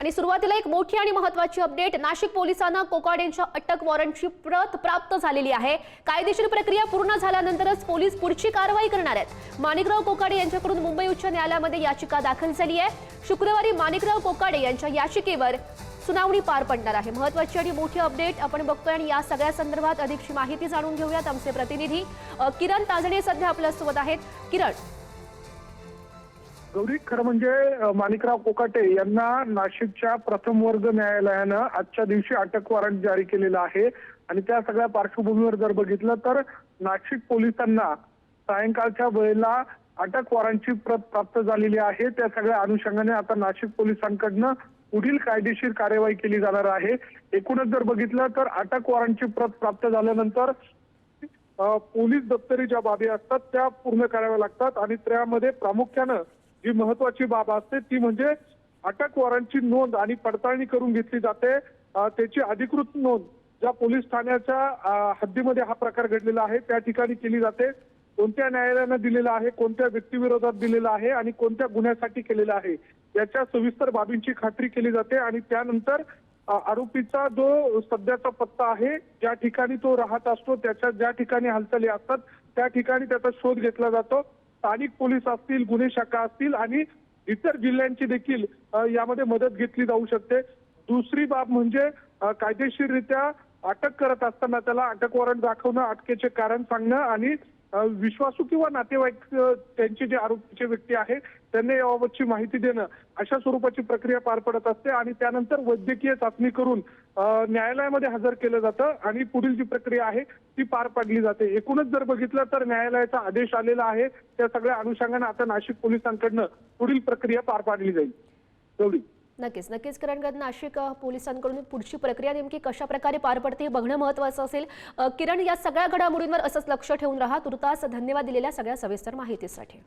आणि सुरुवातीला एक मोठी आणि महत्वाची अपडेट नाशिक पोलिसांना कोकाड यांच्या अटक वॉरंटची प्रत प्राप्त झालेली आहे. कायदेशीर प्रक्रिया पूर्ण झाल्यानंतरच पोलीस पुढची कारवाई करणार आहेत. माणिकराव कोकाडे यांच्याकडून मुंबई उच्च न्यायालयामध्ये याचिका दाखल झाली आहे. शुक्रवारी माणिकराव कोकाडे यांच्या याचिकेवर सुनावणी पार पडणार आहे. महत्वाची आणि मोठी अपडेट आपण बघतोय आणि या सगळ्या संदर्भात अधिकची माहिती जाणून घेऊयात आमचे प्रतिनिधी. किरण ताजणे सध्या आपल्यासोबत आहेत. किरण. गौरी खरं म्हणजे माणिकराव कोकाटे यांना नाशिकच्या प्रथम वर्ग न्यायालयानं आजच्या दिवशी अटक वॉरंट जारी केलेलं आहे. आणि त्या सगळ्या पार्श्वभूमीवर जर बघितलं तर नाशिक पोलिसांना सायंकाळच्या वेळेला अटक वॉरंटची प्रत प्राप्त झालेली आहे. त्या सगळ्या अनुषंगाने आता नाशिक पोलिसांकडनं पुढील कायदेशीर कार्यवाही केली जाणार आहे. एकूणच जर बघितलं तर अटक वॉरंटची प्रत प्राप्त झाल्यानंतर पोलीस दप्तरी ज्या बाबी असतात त्या पूर्ण कराव्या लागतात आणि त्यामध्ये प्रामुख्यानं जी महत्वाची बाब असते ती म्हणजे अटक वॉरंटची नोंद आणि पडताळणी करून घेतली जाते. त्याची अधिकृत नोंद ज्या पोलीस ठाण्याच्या हद्दीमध्ये हा प्रकार घडलेला आहे त्या ठिकाणी केली जाते. कोणत्या न्यायालयानं दिलेला आहे कोणत्या व्यक्तीविरोधात दिलेला आहे आणि कोणत्या गुन्ह्यासाठी केलेला आहे याच्या सविस्तर बाबींची खात्री केली जाते आणि त्यानंतर आरोपीचा जो सध्याचा पत्ता आहे ज्या ठिकाणी तो राहत असतो त्याच्या ज्या ठिकाणी हालचाली असतात त्या ठिकाणी त्याचा शोध घेतला जातो. स्थानिक पोलीस असतील गुन्हे शाखा असतील आणि इतर जिल्ह्यांची देखील यामध्ये मदत घेतली जाऊ शकते. दुसरी बाब म्हणजे कायदेशीररित्या अटक करत असताना त्याला अटक वॉरंट दाखवणं अटकेचे कारण सांगणं आणि विश्वासू किंवा नातेवाईक त्यांचे जे आरोपीचे व्यक्ती आहे त्यांना याबाबतची माहिती देणं अशा स्वरूपाची प्रक्रिया पार पडत असते आणि त्यानंतर वैद्यकीय चाचणी करून न्यायालयामध्ये हजर केलं जातं आणि पुढील जी प्रक्रिया आहे ती पार पाडली जाते. एकूणच जर बघितलं तर न्यायालयाचा आदेश आलेला आहे. त्या सगळ्या अनुषंगाने आता नाशिक पोलिसांकडनं पुढील प्रक्रिया पार पाडली जाईल. एवढी. नक्कीच नक्कीच. कारण नाशिक पोलिसांकडून पुढची प्रक्रिया नेमकी कशा प्रकारे पार पडते हे बघणं महत्त्वाचं असेल. किरण या सगळ्या घडामोडींवर असंच लक्ष ठेवून राहा. तुर्तास धन्यवाद दिलेल्या सगळ्या सविस्तर माहितीसाठी.